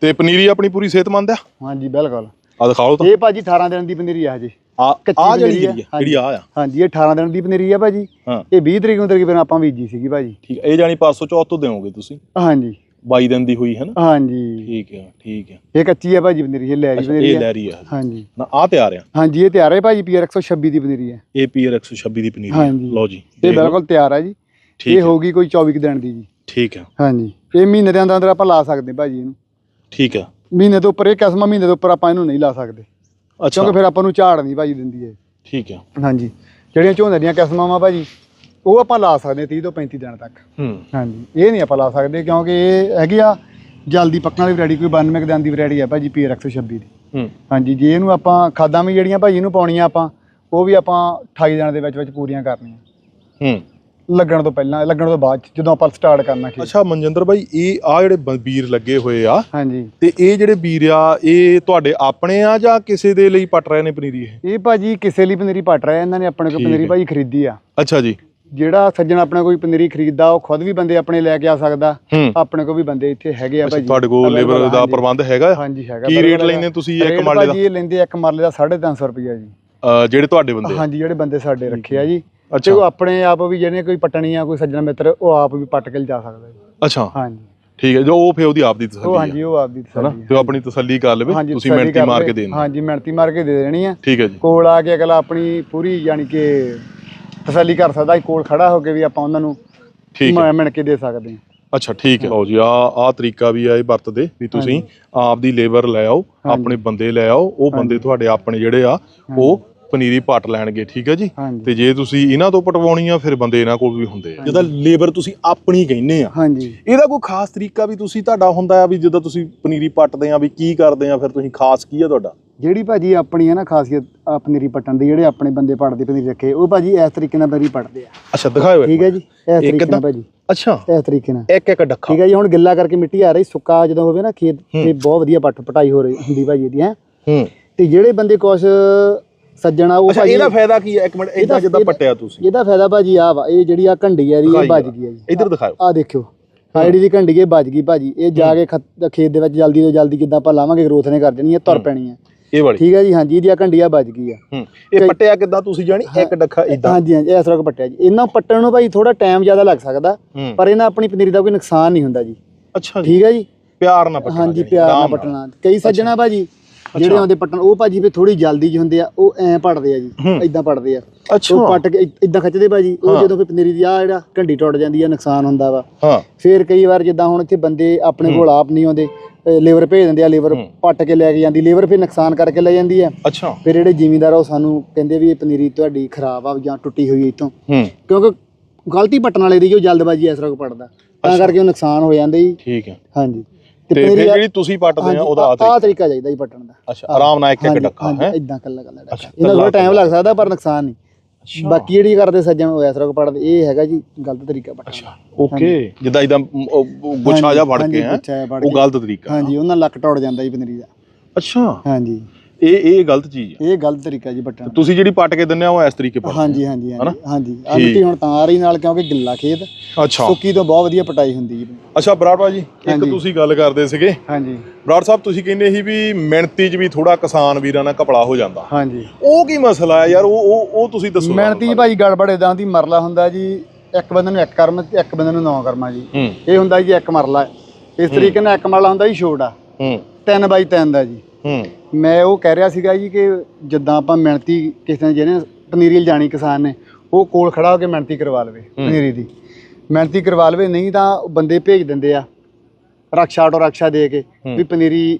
S2: ਤੇ ਪਨੀਰੀ ਆਪਣੀ ਪੂਰੀ ਸਿਹਤਮੰਦ ਆ?
S1: ਹਾਂਜੀ ਬਿਲਕੁਲ।
S2: ਆ ਦਿਖਾਓ ਤਾਂ।
S1: ਇਹ ਭਾਜੀ 18 ਦਿਨ ਦੀ ਪਨੀਰੀ ਆ ਹਜੇ।
S2: ਆ ਆ ਜਿਹੜੀ
S1: ਪਨੀਰੀ ਆ,
S2: ਜਿਹੜੀ ਆ ਆ ਆ।
S1: ਹਾਂਜੀ ਇਹ 18 ਦਿਨ ਦੀ ਪਨੀਰੀ ਆ ਭਾਜੀ।
S2: ਹਾਂ।
S1: ਇਹ 20 ਤਰੀਕ ਨੂੰ ਤਕਰੀਬਨ ਆਪਾਂ ਬੀਜੀ ਸੀਗੀ ਭਾਜੀ।
S2: ਠੀਕ ਆ, ਇਹ ਜਾਨੀ 504 ਤੋਂ ਦੇਵੋਗੇ ਤੁਸੀਂ।
S1: ਹਾਂਜੀ।
S2: 22 ਦਿਨ ਦੀ ਹੋਈ ਹੈ ਨਾ?
S1: ਹਾਂਜੀ।
S2: ਠੀਕ ਆ ਠੀਕ ਆ।
S1: ਇਹ ਕੱਚੀ ਹੈ ਭਾਜੀ ਪਨੀਰੀ ਇਹ ਲੈਰੀ
S2: ਅੱਛਾ
S1: ਪਨੀਰੀ
S2: ਇਹ
S1: ਹੈ
S2: ਲੈਰੀ ਆ।
S1: ਹਾਂਜੀ।
S2: ਨਾ ਆ ਤਿਆਰ ਆ।
S1: ਹਾਂਜੀ ਇਹ ਤਿਆਰ ਹੈ ਭਾਜੀ ਪੀਆਰ 126 ਦੀ ਪਨੀਰੀ ਹੈ
S2: ਇਹ ਪੀਆਰ 126 ਦੀ ਪਨੀਰੀ ਆ।
S1: ਹਾਂਜੀ।
S2: ਲਓ ਜੀ
S1: ਇਹ
S2: ਦੇਖ ਲਓ।
S1: ਬਿਲਕੁਲ ਤਿਆਰ ਹੈ ਜੀ।
S2: ਠੀਕ
S1: ਇਹ
S2: ਆ,
S1: ਹੋਊਗੀ ਕੋਈ 24 ਕੁ ਦਿਨ ਦੀ ਜੀ।
S2: ਠੀਕ ਆ।
S1: ਹਾਂਜੀ। ਇਹ ਮਹੀਨੇ ਦੇ ਅੰਦਰ ਅੰਦਰ ਆਪਾਂ ਲਾ ਸਕਦੇ ਭਾਜੀ ਇਹਨੂੰ।
S2: ਠੀਕ ਆ।
S1: ਮਹੀਨੇ ਤੋਂ ਉੱਪਰ ਇਹ ਕਿਸਮ ਮਹੀਨੇ ਦੇ ਉੱਪਰ ਆਪਾਂ ਇਹਨੂੰ ਨਹੀਂ ਲਾ ਸਕਦੇ।
S2: ਅੱਛਾ।
S1: ਕਿਉਂਕਿ ਫਿਰ ਆਪਾਂ ਨੂੰ ਝਾੜ ਨਹੀਂ ਭਾਜੀ ਦਿੰਦੀ ਹੈ
S2: ਠੀਕ ਆ।
S1: ਹਾਂਜੀ। ਜਿਹੜੀਆਂ ਝੋਨੇ ਦੀਆਂ ਕਿਸਮਾਂ ਵਾ ਭਾਜੀ ਉਹ ਆਪਾਂ ਲਾ ਸਕਦੇ 30 ਤੋਂ 35 ਦਿਨ ਤੱਕ।
S2: ਹੂੰ।
S1: ਹਾਂਜੀ। ਇਹ ਨਹੀਂ ਆਪਾਂ ਲਾ ਸਕਦੇ ਕਿਉਂਕਿ ਇਹ ਹੈਗੀ ਆ ਜਲਦੀ ਪੱਕਣ ਵਾਲੀ ਵੈਰਾਈਟੀ ਕੋਈ 92 ਕੁ ਦਿਨ ਦੀ ਵੈਰਾਈਟੀ ਹੈ ਭਾਜੀ ਪੀਆਰ 126 ਦੀ।
S2: ਹੂੰ।
S1: ਹਾਂਜੀ। ਜੇ ਇਹਨੂੰ ਆਪਾਂ ਖਾਦਾਂ ਵੀ ਜਿਹੜੀਆਂ ਭਾਜੀ ਇਹਨੂੰ ਪਾਉਣੀਆਂ ਆਪਾਂ ਉਹ ਵੀ ਆਪਾਂ 28 ਦਿਨਾਂ ਦੇ ਵਿੱਚ ਵਿੱਚ ਪੂਰੀਆਂ ਕਰਨੀਆਂ।
S2: ਹੂੰ।
S1: ਲੱਗਣ ਤੋਂ ਪਹਿਲਾਂ ਲੱਗਣ ਤੋਂ ਬਾਅਦ 'ਚ, ਜਦੋਂ ਆਪਾਂ ਸਟਾਰਟ ਕਰਨਾ ਖੇਤ
S2: ਅੱਛਾ ਮਨਜਿੰਦਰ ਬਾਈ ਇਹ ਆ ਜਿਹੜੇ ਬ- ਲੱਗੇ ਹੋਏ ਆ
S1: ਹਾਂਜੀ।
S2: ਤੇ ਇਹ ਜਿਹੜੇ ਬੀਰ ਆ ਇਹ ਤੁਹਾਡੇ ਆਪਣੇ ਆ ਜਾਂ ਕਿਸੇ ਦੇ ਲਈ ਪਟ ਰਹੇ ਨੇ ਪਨੀਰੀ ਇਹ?
S1: ਇਹ ਭਾਜੀ ਕਿਸੇ ਲਈ ਪਨੀਰੀ ਪਟ ਰਿਹਾ ਇਹਨਾਂ ਨੇ ਆਪਣੇ ਕੋਲ
S2: ਠੀਕ
S1: ਪਨੀਰੀ
S2: ਹੈ।
S1: ਭਾਜੀ ਖਰੀਦੀ ਆ।
S2: ਅੱਛਾ ਜੀ।
S1: ਜਿਹੜਾ ਸੱਜਣ ਆਪਣੇ ਕੋਈ ਪਨੀਰੀ ਖਰੀਦਦਾ ਉਹ ਖੁਦ ਵੀ ਬੰਦੇ ਆਪਣੇ ਲੈ ਕੇ ਆ ਸਕਦਾ।
S2: ਹੂੰ।
S1: ਆਪਣੇ ਕੋਲ ਵੀ ਬੰਦੇ ਇੱਥੇ ਹੈਗੇ ਆ
S2: ਅੱਛਾ
S1: ਭਾਜੀ।
S2: ਤੁਹਾਡੇ ਕੋਲ ਲੇਬਰ ਦਾ
S1: ਹਾਂਜੀ।
S2: ਪ੍ਰਬੰਧ ਹੈਗਾ? ਆ?
S1: ਹਾਂਜੀ ਹੈਗਾ।
S2: ਕੀ ਰੇਟ। ਲੈਂਦੇ ਤੁਸੀਂ ਇੱਕ ਮਰਲੇ ਦਾ?
S1: ਭਾਜੀ ਇਹ ਲੈਂਦੇ ਇੱਕ ਮਰਲੇ ਦਾ 350 ਰੁਪਈਆ ਜੀ।
S2: ਅ, ਜਿਹੜੇ ਤੁਹਾਡੇ ਬੰਦੇ ਆ?
S1: ਹਾਂਜੀ ਜਿਹੜੇ ਬੰਦੇ ਸਾਡੇ ਰੱਖੇ ਆ ਜੀ। ਤੇ
S2: ਅੱਛਾ।
S1: ਉਹ ਆਪਣੇ ਆਪ ਵੀ ਜਿਹਨੇ ਕੋਈ ਪਟਣੀ ਆ ਕੋਈ ਸੱਜਣ ਮਿੱਤਰ ਉਹ ਆਪ ਵੀ ਪੱਟ ਕੇ ਲਿਜਾ ਸਕਦਾ ਜੀ
S2: ਅੱਛਾ।
S1: ਹਾਂਜੀ।
S2: ਠੀਕ ਹੈ ਜੋ ਉਹ ਫੇ ਉਹਦੀ ਆਪ ਦੀ
S1: ਉਹ
S2: ਤਸੱਲੀ
S1: ਹਾਂਜੀ ਉਹ ਆਪ ਦੀ
S2: ਹਨਾ?
S1: ਤਸੱਲੀ
S2: ਤੇ ਉਹ ਆਪਣੀ ਤਸੱਲੀ ਕਰ ਲਵੇ
S1: ਹਾਂਜੀ
S2: ਤੁਸੀਂ
S1: ਤਸੱਲੀ
S2: ਮਿਹਨਤੀ
S1: ਕਰ
S2: ਮਾਰ ਕੇ
S1: ਲਵੇ।
S2: ਦੇਣੀ
S1: ਹਾਂਜੀ ਮਿਹਨਤੀ ਮਾਰ ਕੇ ਦੇ ਦੇਣੀ ਆ।
S2: ਠੀਕ ਹੈ ਜੀ।
S1: ਕੋਲ ਆ ਕੇ ਅਗਲਾ ਆਪਣੀ ਪੂਰੀ ਯਾਨੀ ਕਿ ਤਸੱਲੀ ਕਰ ਸਕਦਾ ਹੈ ਕੋਲ ਖੜਾ ਹੋ ਕੇ ਵੀ ਆਪਾਂ ਉਹਨਾਂ ਨੂੰ
S2: ਠੀਕ ਹੈ।
S1: ਮਿਣ ਕੇ ਦੇ ਸਕਦੇ ਹਾਂ।
S2: ਅੱਛਾ ਠੀਕ ਹੈ। ਲਓ ਜੀ ਆ ਆ ਤਰੀਕਾ ਵੀ ਆ ਇਹ ਵਰਤਦੇ ਵੀ ਤੁਸੀਂ ਆਪ ਦੀ ਲੇਬਰ ਲੈ ਆਓ ਆਪਣੇ ਬੰਦੇ ਲੈ ਆਓ ਉਹ ਬੰਦੇ ਤੁਹਾਡੇ ਆਪਣੇ ਜਿਹੜੇ ਆ ਉਹ ਪਨੀਰੀ ਪੱਟ ਲੈਣਗੇ ਠੀਕ ਹੈ ਜੀ?
S1: ਹਾਂਜੀ।
S2: ਤੇ ਜੇ ਤੁਸੀਂ ਇਹਨਾਂ ਤੋਂ ਪਟਵਾਉਣੀ ਆ ਫਿਰ ਬੰਦੇ ਇਹਨਾਂ ਕੋਲ ਵੀ ਹੁੰਦੇ ਆ। ਜਿਹਦਾ ਲੇਬਰ ਤੁਸੀਂ ਆਪਣੀ ਕਹਿੰਦੇ ਆ।
S1: ਹਾਂਜੀ।
S2: ਇਹਦਾ ਕੋਈ ਖਾਸ ਤਰੀਕਾ ਵੀ ਤੁਸੀਂ ਤੁਹਾਡਾ ਹੁੰਦਾ ਆ ਵੀ ਜਦੋਂ ਤੁਸੀਂ ਪਨੀਰੀ ਪੱਟਦੇ ਆ ਵੀ ਕੀ ਕਰਦੇ ਆ ਫਿਰ ਤੁਸੀਂ ਖਾਸ ਕੀ ਆ ਤੁਹਾਡਾ?
S1: ਜਿਹੜੀ ਭਾਜੀ ਆਪਣੀ ਹੈ ਨਾ ਖਾਸੀਅਤ ਆ ਪਨੀਰੀ ਪੱਟਣ ਦੀ ਜਿਹੜੇ ਆਪਣੇ ਬੰਦੇ ਪੱਟਦੇ ਪਨੀਰੀ ਰੱਖੇ ਉਹ ਭਾਜੀ ਇਸ ਤਰੀਕੇ ਨਾਲ ਪਨੀਰੀ ਪੱਟਦੇ ਆ।
S2: ਅੱਛਾ ਦਿਖਾਓ
S1: ਠੀਕ ਹੈ ਜੀ ਇਸ ਤਰੀਕੇ? ਨਾਲ ਭਾਜੀ।
S2: ਅੱਛਾ।
S1: ਇਸ ਤਰੀਕੇ ਨਾਲ।
S2: ਇੱਕ ਇੱਕ ਡੱਖਾ।
S1: ਠੀਕ ਹੈ ਜੀ ਹੁਣ ਗਿੱਲਾ ਕਰਕੇ ਮਿੱਟੀ ਆ ਰਹੀ ਸੁੱਕਾ ਜਦੋਂ ਹੋਵੇ ਨਾ ਖੇਤ ਤੇ ਬਹੁਤ ਵਧੀਆ ਪੱਟ ਪਟਾਈ ਹੋ ਰਹੀ ਹੁੰਦੀ ਭਾਜੀ ਇਹਦੀ ਹੈ।
S2: ਹੂੰ।
S1: ਤੇ ਜਿਹੜੇ ਬੰਦੇ ਕੁਛ ਸੱਜਣਾ ਉਹ
S2: ਅੱਛਾ
S1: ਭਾਜੀ
S2: ਇਹਦਾ ਫਾਇਦਾ ਕੀ ਹੈ? ਇੱਕ ਮਿੰਟ
S1: ਇਹਦਾ-
S2: ਜਿੱਦਾਂ ਪੱਟਿਆ ਤੁਸੀਂ।
S1: ਇਹਦਾ ਫਾਇਦਾ ਭਾਜੀ ਆ ਵਾ ਇਹ ਜਿਹੜੀ ਆ ਘੰਡੀ ਆ ਇਹਦੀ ਇਹ ਵੱਜ। ਗਈ ਆ ਜੀ।
S2: ਇੱਧਰ ਦਿਖਾਓ।
S1: ਆ ਦੇਖਿਓ ਆ ਜਿਹੜੀ ਦੀ ਘੰਡੀ ਇਹ ਵੱਜ ਗਈ ਭਾਜੀ। ਇਹ ਜਾ ਕੇ ਖਤ- ਦੇ ਵਿੱਚ ਜਲਦੀ ਤੋਂ ਜਲਦੀ ਜਿੱਦਾਂ ਆਪਾਂ ਲਾਵਾਂਗੇ ਗਰੋਥ ਨੇ ਕਰ ਦੇਣੀ ਹੈ ਤੁਰ ਪੈਣੀ ਹੈ
S2: ਇਹ ਵਾਲੀ।
S1: ਠੀਕ ਹੈ ਜੀ ਹਾਂਜੀ ਇਹਦੀ ਆ ਘੰਡੀ ਆ ਵੱਜ ਗਈ ਆ।
S2: ਇਹ ਪੱਟਿਆ ਕਿੱਦਾਂ ਤੁਸੀਂ ਜਾਣੀ ਇੱਕ ਡੱਖਾ ਇਦਾਂ
S1: ਹਾਂਜੀ ਹਾਂਜੀ ਇਸ ਤਰ੍ਹਾਂ ਪੱਟਿਆ ਜੀ। ਇਹਨਾਂ ਪੱਟਣ ਨੂੰ ਭਾਈ ਥੋੜਾ ਟਾਈਮ ਜ਼ਿਆਦਾ ਲੱਗ ਸਕਦਾ ਪਰ ਇਹਨਾਂ ਆਪਣੀ ਪਨੀਰੀ ਦਾ ਕੋਈ ਨੁਕਸਾਨ ਨਹੀਂ ਹੁੰਦਾ ਜੀ।
S2: ਅੱਛਾ ਜੀ।
S1: ਠੀਕ ਹੈ ਜੀ?
S2: ਪਿਆਰ ਨਾਲ ਪੱਟਣਾ
S1: ਹਾਂਜੀ ਪਿਆਰ ਨਾਲ ਪੱਟਣਾ। ਕਈ ਸੱਜਣਾ ਭਾਜੀ ਜਿਹੜੇ ਆਉਂਦੇ ਪੱਟਣ ਉਹ ਭਾਜੀ ਵੀ ਥੋੜੀ ਜਲਦੀ ਜਿਹੀ ਹੁੰਦੇ ਆ ਉਹ ਐਂ ਪੜਦੇ ਆ ਜੀ। ਇਦਾਂ ਪੜਦੇ ਆ। ਉਹ ਪੱਟ ਕੇ ਇਦਾਂ ਖਿੱਚਦੇ ਭਾਜੀ ਉਹ। ਜਦੋਂ ਫਿਰ ਪਨੀਰੀ ਦੀ ਆ ਜਿਹੜਾ ਘੰਡੀ ਟੁੱਟ ਜਾਂਦੀ ਆ ਨੁਕਸਾਨ ਹੁੰਦਾ ਵਾ। ਫਿਰ ਕਈ ਵਾਰ ਜਿੱਦਾਂ ਹੁਣ ਇੱਥੇ ਬੰਦੇ ਆਪਣੇ ਕੋਲ ਆਪ ਨਹੀਂ ਆਉਂਦੇ ਲੇਬਰ ਭੇਜ ਦਿੰਦੇ ਆ ਲੇਬਰ। ਪੱਟ ਕੇ ਲੈ ਕੇ ਜਾਂਦੀ ਲੇਬਰ ਫਿਰ ਨੁਕਸਾਨ ਕਰਕੇ ਲੈ ਜਾਂਦੀ ਆ।
S2: ਅੱਛਾ।
S1: ਫਿਰ ਜਿਹੜੇ ਜ਼ਿਮੀਂਦਾਰ ਉਹ ਸਾਨੂੰ ਕਹਿੰਦੇ ਵੀ ਇਹ ਪਨੀਰੀ ਤੁਹਾਡੀ ਖਰਾਬ ਆ ਜਾਂ ਟੁੱਟੀ ਹੋਈ
S2: ਹੂੰ।
S1: ਕਿਉਂਕਿ ਗਲਤੀ ਪੱਟਣ ਵਾਲੇ ਦੀ ਜੋ ਜਲਦਬਾਜ਼ੀ ਇਸ ਤਰ੍ਹਾਂ ਪੜਦਾ। ਤਾਂ ਕਰਕੇ ਉਹ ਨੁਕਸਾਨ ਹੋ ਜਾਂਦੇ ਜੀ।
S2: ਠੀਕ ਹੈ
S1: ਹਾਂਜੀ।
S2: ਤੇ ਫਿਰ
S1: ਆ-
S2: ਜਿਹੜੀ ਤੁਸੀਂ ਪੱਟਦੇ ਆ ਉਹਦਾ ਆਦਿ
S1: ਤਰੀਕਾ। ਚਾਹੀਦਾ ਜੀ ਪੱਟਣ ਦਾ।
S2: ਅੱਛਾ ਆਰਾਮ ਨਾਲ ਇੱਕ ਇੱਕ
S1: ਹਾਂਜੀ,
S2: ਹੈ?
S1: ਇਦਾਂ ਕੱਲਾ ਕੱਲਾ ਡੱਕਾ।
S2: ਅੱਛਾ,
S1: ਇਹਨਾਂ ਥੋੜਾ
S2: ਕੱਲਾ
S1: ਟਾਈਮ ਲੱਗ ਸਕਦਾ ਪਰ ਨੁਕਸਾਨ ਨਹੀਂ। ਬਾਕੀ ਜਿਹੜੀ ਕਰਦੇ ਸੱਜਣ ਉਹ ਇਸ ਤਰ੍ਹਾਂ ਪੜਦੇ ਇਹ ਹੈਗਾ ਜੀ ਗਲਤ ਤਰੀਕਾ ਪੱਟਣ। ਦਾ
S2: ਓਕੇ ਜਿੱਦਾਂ ਇਦਾਂ ਗੁੱਛਾ ਜਾ ਫੜ ਕੇ ਹੈ? ਉਹ। ਗਲਤ ਤਰੀਕਾ।
S1: ਹਾਂਜੀ ਉਹਨਾਂ ਲੱਕ ਟੁੱਟ ਜਾਂਦਾ ਜੀ ਪਨੀਰੀ ਦਾ।
S2: ਅੱਛਾ।
S1: ਹਾਂਜੀ।
S2: ਇਹ ਇਹ ਗਲਤ ਚੀਜ਼ ਹੈ
S1: ਇਹ ਗਲਤ ਤਰੀਕਾ ਜੀ ਪੱਟਣ।
S2: ਤੁਸੀਂ ਜਿਹੜੀ ਪੱਟ ਕੇ ਦਿੰਦੇ ਆ ਉਹ ਇਸ ਤਰੀਕੇ ਪੱਟ
S1: ਹਾਂਜੀ ਹਾਂਜੀ
S2: ਹਨਾ?
S1: ਹਾਂਜੀ ਹਾਂਜੀ ਆ
S2: ਠੀਕ।
S1: ਮਿੱਟੀ ਹੁਣ ਤਾਂ ਆ ਰਹੀ ਨਾਲ ਕਿਉਂਕਿ ਗਿੱਲਾ ਖੇਤ।
S2: ਅੱਛਾ।
S1: ਸੁੱਕੀ ਤੋਂ ਬਹੁਤ ਵਧੀਆ ਪਟਾਈ ਹੁੰਦੀ ਜੀ।
S2: ਅੱਛਾ ਬਰਾੜ ਜੀ ਇੱਕ
S1: ਹਾਂਜੀ।
S2: ਤੁਸੀਂ ਗੱਲ ਕਰਦੇ ਸੀਗੇ।
S1: ਹਾਂਜੀ।
S2: ਬਰਾੜ ਸਾਹਿਬ ਤੁਸੀਂ ਕਹਿੰਦੇ ਸੀ ਵੀ ਮਿਹਨਤੀ 'ਚ ਵੀ ਥੋੜਾ ਕਿਸਾਨ ਵੀਰਾਂ ਨਾਲ ਕਪੜਾ ਹੋ ਜਾਂਦਾ।
S1: ਹਾਂਜੀ।
S2: ਉਹ ਕੀ ਮਸਲਾ ਹੈ ਯਾਰ? ਉਹ ਉਹ ਉਹ ਤੁਸੀਂ ਦੱਸੋ
S1: ਮਿਹਨਤੀ ਭਾਈ ਗੜਬੜ ਇਦਾਂ ਦੀ ਮਰਲਾ ਹੁੰਦਾ ਜੀ ਇੱਕ ਬੰਦੇ ਨੂੰ ਇੱਕ ਕਰਮ ਤੇ ਇੱਕ ਬੰਦੇ ਨੂੰ ਨੌ ਕਰਮਾ ਜੀ।
S2: ਹੂੰ।
S1: ਇਹ ਹੁੰਦਾ ਜੀ ਇੱਕ ਮਰਲਾ। ਇਸ ਤਰੀਕੇ ਨਾਲ ਇੱਕ ਮਰਲਾ ਹੁੰਦਾ ਜੀ ਛੋਟਾ।
S2: ਹੂੰ।
S1: 3 ਬਾਈ 3 ਦਾ ਜੀ।
S2: ਹੂੰ।
S1: ਮੈਂ ਉਹ ਕਹਿ ਰਿਹਾ ਸੀਗਾ ਜੀ ਕਿ ਜਿੱਦਾਂ ਆਪਾਂ ਮਿਹਨਤੀ ਕਿਸੇ ਨੇ ਜਿਹਨੇ ਪਨੀਰੀ ਜਾਣੀ ਕਿਸਾਨ ਨੇ ਉਹ ਕੋਲ ਖੜਾ ਹੋ ਕੇ ਮਿਹਨਤੀ ਕਰਵਾ ਲਵੇ ਪਨੀਰੀ ਦੀ। ਮਿਹਨਤੀ ਕਰਵਾ ਲਵੇ ਨਹੀਂ ਤਾਂ ਬੰਦੇ ਭੇਜ ਦਿੰਦੇ ਆ ਰਕਸ਼ਾ ਆਟੋ ਰਕਸ਼ਾ ਦੇ ਕੇ ਵੀ ਪਨੀਰੀ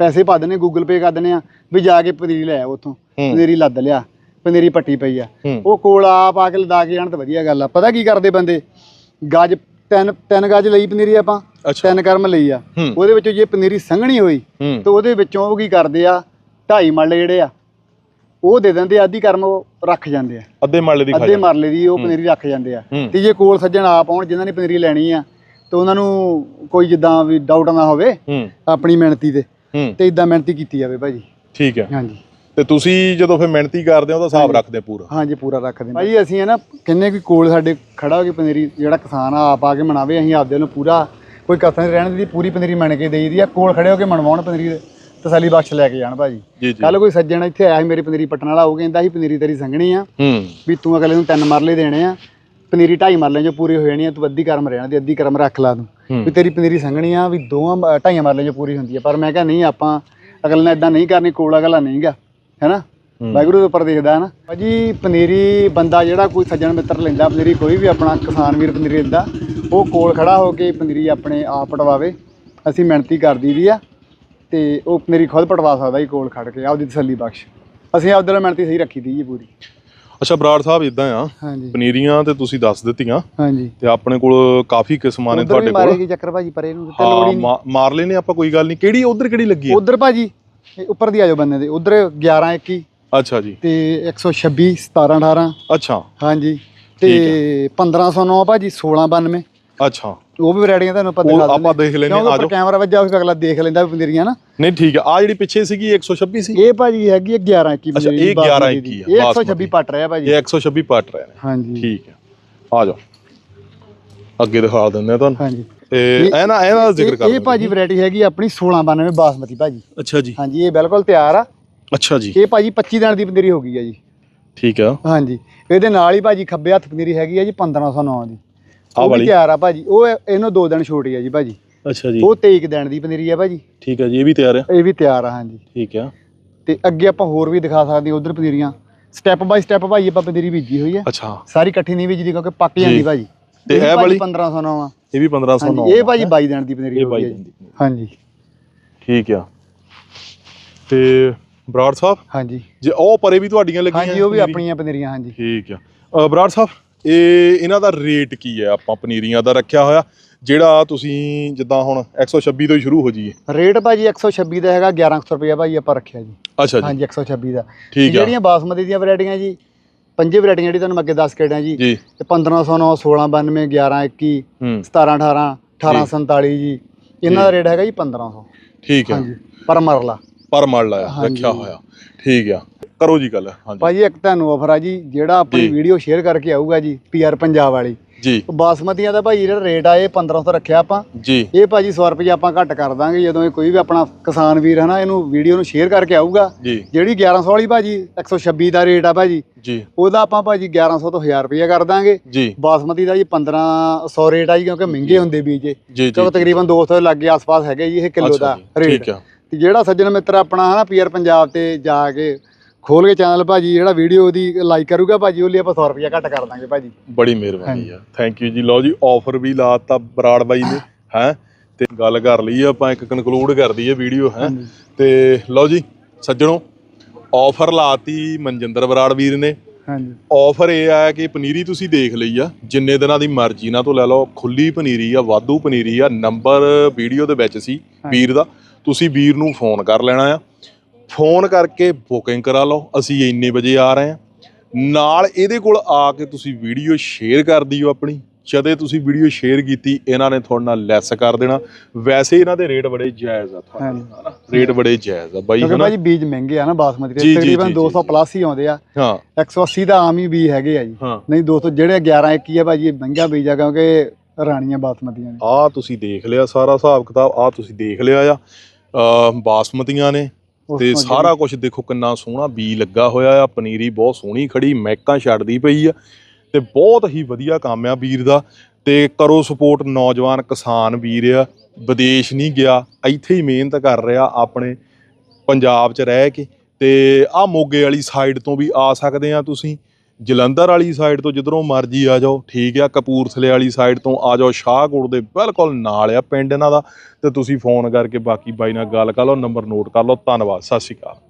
S1: ਪੈਸੇ ਪਾ ਦਿੰਦੇ ਗੂਗਲ ਪੇ ਕਰ ਦਿੰਦੇ ਆ ਵੀ ਜਾ ਕੇ ਪਨੀਰੀ ਲੈ ਉੱਥੋਂ। ਪਨੀਰੀ ਲੱਦ ਲਿਆ ਪਨੀਰੀ ਪੱਟੀ ਪਈ ਆ। ਉਹ ਕੋਲ ਆਪ ਆ ਕੇ ਲਦਾ ਕੇ ਜਾਣ ਤਾਂ ਵਧੀਆ ਗੱਲ ਆ। ਪਤਾ ਕੀ ਕਰਦੇ ਬੰਦੇ? ਗੱਜ ਤਿੰਨ ਤਿੰਨ ਗੱਜ ਲਈ ਪਨੀਰੀ ਆਪਾਂ
S2: ਅੱਛਾ।
S1: ਤਿੰਨ ਕਰਮ ਲਈ ਆ।
S2: ਹੂੰ।
S1: ਉਹਦੇ ਵਿੱਚੋਂ ਜੇ ਪਨੀਰੀ ਸੰਘਣੀ ਹੋਈ
S2: ਹੂੰ।
S1: ਤੇ ਉਹਦੇ ਵਿੱਚੋਂ ਉਹ ਕੀ ਕਰਦੇ ਆ ਢਾਈ ਮਰਲੇ ਜਿਹੜੇ ਆ ਉਹ ਦੇ ਦਿੰਦੇ ਆ, ਅੱਧੀ ਕਰਮ ਉਹ ਰੱਖ ਜਾਂਦੇ ਆ।
S2: ਅੱਧੇ ਮਰਲੇ ਦੀ ਖਾ
S1: ਅੱਧੇ
S2: ਜਾਂਦੇ।
S1: ਮਰਲੇ ਦੀ ਉਹ ਪਨੀਰੀ ਰੱਖ ਜਾਂਦੇ ਆ।
S2: ਹੂੰ।
S1: ਤੇ ਜੇ ਕੋਲ ਸੱਜਣ ਆਪ ਆਉਣ ਜਿਨ੍ਹਾਂ ਨੇ ਪਨੀਰੀ ਲੈਣੀ ਆ ਤੇ ਉਹਨਾਂ ਨੂੰ ਕੋਈ ਜਿੱਦਾਂ ਵੀ ਡਾਊਟ ਨਾ ਹੋਵੇ
S2: ਹੂੰ।
S1: ਆਪਣੀ ਮਿਹਨਤੀ ਤੇ।
S2: ਹੂੰ।
S1: ਤੇ ਇਦਾਂ ਮਿਹਨਤੀ ਕੀਤੀ ਜਾਵੇ ਭਾਜੀ।
S2: ਠੀਕ ਹੈ
S1: ਹਾਂਜੀ।
S2: ਤੇ ਤੁਸੀਂ ਜਦੋਂ ਫਿਰ ਮਿਹਨਤੀ ਕਰਦੇ ਹੋ ਤਾਂ ਹਿਸਾਬ ਰੱਖਦੇ ਪੂਰਾ?
S1: ਹਾਂਜੀ ਪੂਰਾ ਰੱਖਦੇ ਭਾਜੀ ਅਸੀਂ ਹੈ ਨਾ ਕਿੰਨੇ ਕੋਈ ਕੋਲ ਸਾਡੇ ਖੜਾ ਹੋ ਕੇ ਪਨੀਰੀ ਜਿਹੜਾ ਕਿਸਾਨ ਆ ਆਪ ਆ ਕੇ ਮਨਾਵੇ ਅਸੀਂ ਆਪਦੇ ਨੂੰ ਪੂਰਾ ਕੋਈ ਕਸਰ ਨਹੀਂ ਰਹਿਣ ਦੀ ਪੂਰੀ ਪਨੀਰੀ ਮਣ ਕੇ ਦੇਈਦੀ ਆ ਕੋਲ ਖੜੇ ਹੋ ਕੇ ਮਨਵਾਉਣ ਪਨੀਰੀ ਦੇ ਤਸੱਲੀ ਬਖਸ਼ ਲੈ ਕੇ ਜਾਣ ਭਾਜੀ। ਕੱਲ ਕੋਈ ਸੱਜਣ ਇੱਥੇ ਆਇਆ ਸੀ ਮੇਰੀ ਪਨੀਰੀ ਪੱਟਣ ਵਾਲਾ ਉਹ ਕਹਿੰਦਾ ਸੀ ਪਨੀਰੀ ਤੇਰੀ ਸੰਘਣੀ ਆ। ਵੀ ਤੂੰ ਅਗਲੇ ਨੂੰ ਤਿੰਨ ਮਰਲੇ ਦੇਣੇ ਆ ਪਨੀਰੀ ਢਾਈ ਮਰਲੇ ਜੋ ਪੂਰੀ ਹੋ ਜਾਣੀ ਆ ਤੂੰ ਅੱਧੀ ਕਰਮ ਰਹਿਣਾ ਤੇ ਅੱਧੀ ਕਰਮ ਰੱਖ ਲਾ ਤੂੰ। ਵੀ ਤੇਰੀ ਪਨੀਰੀ ਸੰਘਣੀ ਆ ਵੀ ਦੋਵਾਂ ਢਾਈਆਂ ਮਰਲੇ ਜੋ ਪੂਰੀ ਹੁੰਦੀ ਆ। ਪਰ ਮੈਂ ਕਿਹਾ ਨਹੀਂ ਆਪਾਂ ਅਗਲੇ ਨੇ ਇਦਾਂ ਨਹੀਂ ਕਰਨੀ ਕੋਲ ਅਗਲਾ ਨਹੀਂਗਾ। ਹੈਨਾ?
S2: ਹੂੰ।
S1: ਵਾਹਿਗੁਰੂ ਦੇ ਉੱਪਰ ਦੇਖਦਾ ਹੈ ਨਾ ਭਾਜੀ ਪਨੀਰੀ ਬੰਦਾ ਜਿਹੜਾ ਕੋਈ ਸੱਜਣ ਮਿੱਤਰ ਲੈਂਦਾ ਪਨੀਰੀ ਕੋਈ ਵੀ ਆਪਣਾ ਕਿਸਾਨ ਵੀਰ ਪਨੀਰੀ ਲੈਂਦਾ ਉਹ ਕੋਲ ਖੜਾ ਹੋ ਕੇ ਪਨੀਰੀ ਆਪਣੇ ਆਪ ਪਟਵਾਵੇ। ਅਸੀਂ ਮਿਹਨਤੀ ਕਰਦੀ ਦੀ ਆ ਤੇ ਉਹ ਪਨੀਰੀ ਖੁਦ ਪਟਵਾ ਸਕਦਾ ਜੀ ਕੋਲ ਖੜ ਕੇ ਆਪਦੀ ਤਸੱਲੀ ਬਖਸ਼। ਅਸੀਂ ਆਪਦੇ ਨਾਲ ਮਿਹਨਤੀ ਸਹੀ ਰੱਖੀ ਦੀ ਜੀ ਪੂਰੀ।
S2: ਅੱਛਾ ਬਰਾੜ ਸਾਹਿਬ ਇਦਾਂ ਆ
S1: ਹਾਂਜੀ।
S2: ਪਨੀਰੀਆਂ ਤੇ ਤੁਸੀਂ ਦੱਸ ਦਿੱਤੀਆਂ
S1: ਹਾਂਜੀ।
S2: ਤੇ ਆਪਣੇ ਕੋਲ ਕਾਫੀ ਕਿਸਮਾਂ ਨੇ
S1: ਵੀ
S2: ਤੁਹਾਡੇ ਕੋਲ।
S1: ਮਾਰੇਗੀ ਚੱਕਰ ਭਾਜੀ ਪਰੇ ਨੂੰ ਤੇ ਲੋੜ
S2: ਹਾਂ
S1: ਹੀ ਨਹੀਂ
S2: ਮਾਰ ਲੈਨੇ ਆਪਾਂ ਕੋਈ ਗੱਲ ਨਹੀਂ। ਕਿਹੜੀ ਉਧਰ ਕਿਹੜੀ ਲੱਗੀ ਆ?
S1: ਉਧਰ ਭਾਜੀ ਇਹ ਉੱਪਰ ਦੀ ਆ ਜਾਓ ਬੰਦੇ ਦੇ। ਉਧਰ 11 21
S2: ਅੱਛਾ ਜੀ।
S1: ਤੇ 126 17 18
S2: ਅੱਛਾ।
S1: ਹਾਂਜੀ। ਤੇ 1509 ਭਾਜੀ 1692
S2: ਅੱਛਾ।
S1: ਉਹ ਵੀ ਵੈਰਾਈਟੀਆਂ ਤੁਹਾਨੂੰ ਦਿਖਾ ਦਿੰਦੇ
S2: ਆਪਾਂ ਦੇਖ ਲੈਨੇ ਆ ਜਾਓ।
S1: ਕੈਮਰਾ ਵੱਜਾ ਹੋਵੇ ਅਗਲਾ ਦੇਖ ਲੈਂਦਾ ਵੀ ਪਨੀਰੀਆਂ ਨਾ।
S2: ਨਹੀਂ ਠੀਕ ਆ। ਆ ਜਿਹੜੀ ਪਿੱਛੇ ਸੀਗੀ 126 ਸੀ
S1: ਇਹ ਭਾਜੀ ਹੈਗੀ ਹੈ 11 21
S2: ਅੱਛਾ, ਇਹ 11 21 ਆ,
S1: ਇਹ
S2: ਬਾਸਮਤੀ।
S1: 126 ਪੱਟ ਰਿਹਾ ਭਾਜੀ।
S2: ਇਹ 126 ਪੱਟ ਰਹੇ ਨੇ।
S1: ਹਾਂਜੀ।
S2: ਠੀਕ ਆ। ਆ ਜਾਓ। ਅੱਗੇ ਦਿਖਾ ਦਿੰਦੇ ਆ ਤੁਹਾਨੂੰ।
S1: ਹਾਂਜੀ।
S2: ਤੇ ਇਹ ਨਾ ਇਹ ਨਾ ਜ਼ਿਕਰ ਕਰ
S1: ਇਹ। ਭਾਜੀ ਵੈਰਾਈਟੀ ਹੈਗੀ ਆਪਣੀ 1692 ਬਾਸਮਤੀ ਭਾਜੀ।
S2: ਅੱਛਾ ਜੀ।
S1: ਹਾਂਜੀ ਇਹ ਬਿਲਕੁਲ ਤਿਆਰ ਆ।
S2: ਅੱਛਾ ਜੀ।
S1: ਇਹ ਭਾਜੀ 25 ਦਿਨ ਦੀ ਪਨੀਰੀ ਹੋ ਗਈ ਆ ਜੀ।
S2: ਠੀਕ ਆ।
S1: ਹਾਂਜੀ ਇਹਦੇ ਨਾਲ ਹੀ ਭਾਜੀ ਖੱਬੇ ਹੱਥ ਪਨੀਰੀ ਹੈਗੀ ਆ ਜੀ 1509 ਦੀ। ਵੀ
S2: ਵਾਲੀ?
S1: ਤਿਆਰ ਆ ਭਾਜੀ। ਉਹ ਇਹਨੂੰ ਦੋ ਦਿਨ ਛੋਟੀ ਆ ਜੀ ਭਾਜੀ।
S2: ਅੱਛਾ ਜੀ।
S1: ਉਹ 23 ਕੁ ਦਿਨ ਦੀ ਪਨੀਰੀ ਆ ਭਾਜੀ।
S2: ਠੀਕ ਆ ਜੀ ਇਹ ਵੀ ਤਿਆਰ ਆ?
S1: ਇਹ ਵੀ ਤਿਆਰ ਆ ਹਾਂਜੀ।
S2: ਠੀਕ ਆ।
S1: ਤੇ ਅੱਗੇ ਆਪਾਂ ਹੋਰ ਵੀ ਦਿਖਾ ਸਕਦੇ ਉਧਰ ਪਨੀਰੀਆਂ। ਸਟੈਪ ਬਾਈ ਸਟੈਪ ਭਾਜੀ ਆਪਾਂ ਪਨੀਰੀ ਬੀਜੀ ਹੋਈ ਆ।
S2: ਅੱਛਾ।
S1: ਸਾਰੀ ਇਕੱਠੀ ਨਹੀਂ ਬੀਜਦੀ ਕਿਉਂਕਿ ਪੱਕ। ਜਾਂਦੀ ਭਾਜੀ।
S2: ਤੇ ਇਹ ਵਾਲੀ?
S1: 1509 ਆ।
S2: ਇਹ ਵੀ 1509
S1: ਹਾਂਜੀ ਇਹ ਭਾਜੀ 22 ਦਿਨ ਦੀ ਪਨੀਰੀ
S2: ਇਹ
S1: ਹੋ ਗਈ
S2: 22
S1: ਆ
S2: ਦਿਨ
S1: ਜੀ।
S2: ਦੀ।
S1: ਹਾਂਜੀ।
S2: ਠੀਕ ਆ। ਤੇ ਬਰਾੜ ਸਾਹਿਬ?
S1: ਹਾਂਜੀ।
S2: ਜੇ ਉਹ ਪਰੇ ਵੀ ਤੁਹਾਡੀਆਂ ਲੱਗੀਆਂ
S1: ਹਾਂਜੀ ਉਹ ਵੀ
S2: ਪਨੀਰੀ?
S1: ਆਪਣੀਆਂ ਪਨੀਰੀਆਂ ਹਾਂਜੀ।
S2: ਠੀਕ ਆ। ਅ, ਬਰਾੜ ਸਾਹਿਬ ਇਹ ਇਹਨਾਂ ਦਾ ਰੇਟ ਕੀ ਹੈ? ਆਪਾਂ ਪਨੀਰੀਆਂ ਦਾ ਰੱਖਿਆ ਹੋਇਆ ਜਿਹੜਾ ਤੁਸੀਂ ਜਿੱਦਾਂ ਹੁਣ 126 ਤੋਂ ਹੀ ਸ਼ੁਰੂ ਹੋ ਜਾਈਏ।
S1: ਰੇਟ ਭਾਜੀ 126 ਦਾ ਹੈਗਾ 1100 ਰੁਪਏ ਭਾਜੀ ਆਪਾਂ ਰੱਖਿਆ ਜੀ।
S2: ਅੱਛਾ ਜੀ।
S1: ਹਾਂਜੀ 126 ਦਾ।
S2: ਠੀਕ ਆ।
S1: ਜਿਹੜੀਆਂ ਬਾਸਮਤੀ ਦੀਆਂ ਵੈਰਾਈਟੀਆਂ ਜੀ ਪੰਜੇ ਵੈਰਾਈਟੀਆਂ ਜਿਹੜੀ ਤੁਹਾਨੂੰ ਮੈਂ ਅੱਗੇ ਦੱਸ ਕੇ ਹਟਿਆ ਜੀ।
S2: ਜੀ।
S1: ਤੇ 1509 1692 11 21
S2: ਹੂੰ।
S1: 17 18 1847 ਜੀ। ਇਹਨਾਂ ਦਾ ਰੇਟ ਹੈਗਾ ਜੀ 1500
S2: ਠੀਕ ਆ।
S1: ਹਾਂਜੀ ਪਰ ਮਰਲਾ।
S2: ਪਰ ਮੜ ਲਾਇਆ
S1: ਹਾਂਜੀ।
S2: ਰੱਖਿਆ ਹੋਇਆ। ਠੀਕ ਆ। ਕਰੋ ਜੀ ਗੱਲ ਹਾਂਜੀ।
S1: ਭਾਜੀ ਇੱਕ ਤੁਹਾਨੂੰ ਆਫਰ ਆ ਜੀ ਜਿਹੜਾ ਆਪਣੀ
S2: ਜੀ।
S1: ਵੀਡੀਓ ਸ਼ੇਅਰ ਕਰਕੇ ਆਊਗਾ ਜੀ ਪੀਆਰ ਪੰਜਾਬ ਵਾਲੀ।
S2: ਜੀ।
S1: ਬਾਸਮਤੀਆਂ ਦਾ ਭਾਜੀ ਜਿਹੜਾ ਰੇਟ ਆ ਇਹ 1500 ਰੱਖਿਆ ਆਪਾਂ।
S2: ਜੀ।
S1: ਇਹ ਭਾਜੀ 100 ਰੁਪਏ ਆਪਾਂ ਘੱਟ ਕਰ ਦਾਂਗੇ ਜਦੋਂ ਇਹ ਕੋਈ ਵੀ ਆਪਣਾ ਕਿਸਾਨ ਵੀਰ ਹੈ ਨਾ ਇਹਨੂੰ ਵੀਡੀਓ ਨੂੰ ਸ਼ੇਅਰ ਕਰਕੇ ਆਊਗਾ। ਜਿਹੜੀ 1100 ਵਾਲੀ ਭਾਜੀ 126 ਦਾ ਰੇਟ ਆ ਭਾਜੀ
S2: ਜੀ।
S1: ਉਹਦਾ ਆਪਾਂ ਭਾਜੀ 1100 ਤੋਂ 1000 ਰੁਪਏ ਕਰ ਦਾਂਗੇ।
S2: ਜੀ।
S1: ਬਾਸਮਤੀ ਦਾ ਜੀ 1500 ਰੇਟ ਆ ਜੀ ਕਿਉਂਕਿ ਮਹਿੰਗੇ ਹੁੰਦੇ ਬੀਜ ਇਹ।
S2: ਜੀ
S1: ਕਿਉਂਕਿ ਤਕਰੀਬਨ 200 ਦੇ ਲਾਗੇ ਆਸ-ਪਾਸ ਹੈਗੇ ਜੀ ਇਹ ਕਿਲੋ ਦਾ ਰੇਟ
S2: ਠੀਕ ਆ।
S1: ਤੇ ਜਿਹੜਾ ਸੱਜਣ ਮਿੱਤਰ ਆਪਣਾ ਹਨਾ ਪੀਆਰ ਪੰਜਾਬ ਤੇ ਜਾ ਕੇ ਖੋਲ ਕੇ ਚੈਨਲ ਭਾਜੀ ਜਿਹੜਾ ਵੀਡੀਓ ਦੀ ਲਾਈਕ ਕਰੂਗਾ ਭਾਜੀ ਉਹ ਲਈ ਆਪਾਂ 100 ਰੁਪਏ ਘੱਟ ਕਰ ਦਾਂਗੇ ਭਾਜੀ।
S2: ਬੜੀ ਮਿਹਰਬਾਨੀ ਆ। ਥੈਂਕ ਯੂ ਜੀ। ਲਓ ਜੀ ਆਫਰ ਵੀ ਲਾਤਾ ਬਰਾੜ ਬਾਈ ਨੇ ਹੈ? ਤੇ ਗੱਲ ਕਰ ਲਈ ਆਪਾਂ ਇੱਕ ਕਨਕਲੂਡ ਕਰ ਦਈਏ ਵੀਡੀਓ ਹੈ। ਤੇ ਲਓ ਜੀ ਸੱਜਣੋ ਆਫਰ ਲਾਤੀ ਮਨਜਿੰਦਰ ਬਰਾੜ ਵੀਰ ਨੇ।
S1: ਹਾਂਜੀ।
S2: ਆਫਰ ਇਹ ਆ ਕਿ ਪਨੀਰੀ ਤੁਸੀਂ ਦੇਖ ਲਈ ਆ। ਜਿੰਨੇ ਦਿਨਾਂ ਦੀ ਮਰਜ਼ੀ ਨਾਲ ਤੋਂ ਲੈ ਲਓ ਖੁੱਲੀ ਪਨੀਰੀ ਆ ਵਾਧੂ ਪਨੀਰੀ ਆ ਨੰਬਰ ਵੀਡੀਓ ਦੇ ਵਿੱਚ ਸੀ ਵੀਰ ਦਾ। ਤੁਸੀਂ ਵੀਰ ਨੂੰ ਫੋਨ ਕਰ ਲੈਣਾ ਆ। ਫੋਨ ਕਰਕੇ ਬੁਕਿੰਗ ਕਰਾ ਲਓ। ਅਸੀਂ ਇੰਨੇ ਵਜੇ ਆ ਰਹੇ ਆ ਨਾਲ ਇਹਦੇ ਕੋਲ ਆ ਕੇ ਤੁਸੀਂ ਵੀਡੀਓ ਸ਼ੇਅਰ ਕਰ ਦਿਓ ਆਪਣੀ। ਜਦੇ ਤੁਸੀਂ ਵੀਡੀਓ ਸ਼ੇਅਰ ਕੀਤੀ ਇਹਨਾਂ ਨੇ ਤੁਹਾਡੇ ਨਾਲ ਲੈਸ ਕਰ ਦੇਣਾ। ਵੈਸੇ ਇਹਨਾਂ ਦੇ ਰੇਟ ਬੜੇ ਜਾਇਜ਼ ਆ ਤੁਹਾਡੇ। ਹਨਾ ਰੇਟ ਬੜੇ ਜਾਇਜ਼ ਆ ਬਾਈ ਹਨਾ?
S1: ਭਾਜੀ ਬੀਜ ਮਹਿੰਗੇ ਆ ਨਾ ਬਾਸਮਤੀ
S2: ਜੀ,
S1: ਦੇ
S2: ਜੀ,
S1: ਤਕਰੀਬਨ
S2: ਜੀ,
S1: 200 ਪਲੱਸ ਹੀ ਆਉਂਦੇ ਆ।
S2: ਹਾਂ।
S1: 180 ਦਾ ਆਮ ਹੀ ਬੀਜ ਹੈਗੇ ਆ ਜੀ।
S2: ਹਾਂ।
S1: ਨਹੀਂ 200 ਜਿਹੜੇ 11 21 ਆ ਭਾਜੀ ਇਹ ਮਹਿੰਗਾ ਬੀਜ ਆ ਕਿਉਂਕਿ ਰਾਣੀਆਂ ਬਾਸਮਤੀਆਂ ਨੇ।
S2: ਆ ਤੁਸੀਂ ਦੇਖ ਲਿਆ ਸਾਰਾ ਹਿਸਾਬ ਕਿਤਾਬ ਆ ਤੁਸੀਂ ਦੇਖ ਲਿਆ ਆ। ਬਾਸਮਤੀਆਂ ਨੇ
S1: ਤੋਂ
S2: ਸਾਰਾ ਕੁਝ ਦੇਖੋ ਕਿੰਨਾ ਸੋਹਣਾ ਬੀ ਲੱਗਾ ਹੋਇਆ ਆ ਪਨੀਰੀ ਬਹੁਤ ਸੋਹਣੀ ਖੜੀ ਮਹਿਕਾਂ ਛੱਡਦੀ ਪਈ ਆ ਤੇ ਬਹੁਤ ਹੀ ਵਧੀਆ ਕੰਮ ਆ ਵੀਰ ਦਾ ਤੇ ਕਰੋ ਸਪੋਰਟ ਨੌਜਵਾਨ ਕਿਸਾਨ ਵੀਰ ਆ ਵਿਦੇਸ਼ ਨਹੀਂ ਗਿਆ ਇੱਥੇ ਹੀ ਮਿਹਨਤ ਕਰ ਰਿਹਾ ਆਪਣੇ ਪੰਜਾਬ 'ਚ ਰਹਿ ਕੇ ਤੇ ਆ ਮੋਗੇ ਵਾਲੀ ਸਾਈਡ ਤੋਂ ਵੀ ਆ ਸਕਦੇ ਆ ਤੁਸੀਂ। ਜਲੰਧਰ ਵਾਲੀ ਸਾਈਡ ਤੋਂ ਜਿੱਧਰੋਂ ਮਰਜ਼ੀ ਆ ਜਾਓ, ਠੀਕ ਆ, ਕਪੂਰਥਲੇ ਵਾਲੀ ਸਾਈਡ ਤੋਂ ਆ ਜਾਓ, ਸ਼ਾਹਕੋਟ ਦੇ ਬਿਲਕੁਲ ਨਾਲ ਆ ਪਿੰਡ ਇਹਨਾਂ ਦਾ, ਤੇ ਤੁਸੀਂ ਫੋਨ ਕਰਕੇ ਬਾਕੀ ਬਾਈ ਨਾਲ ਗੱਲ ਕਰ ਲਓ ਨੰਬਰ ਨੋਟ ਕਰ ਲਓ, ਧੰਨਵਾਦ, ਸਤਿ ਸ਼੍ਰੀ ਅਕਾਲ।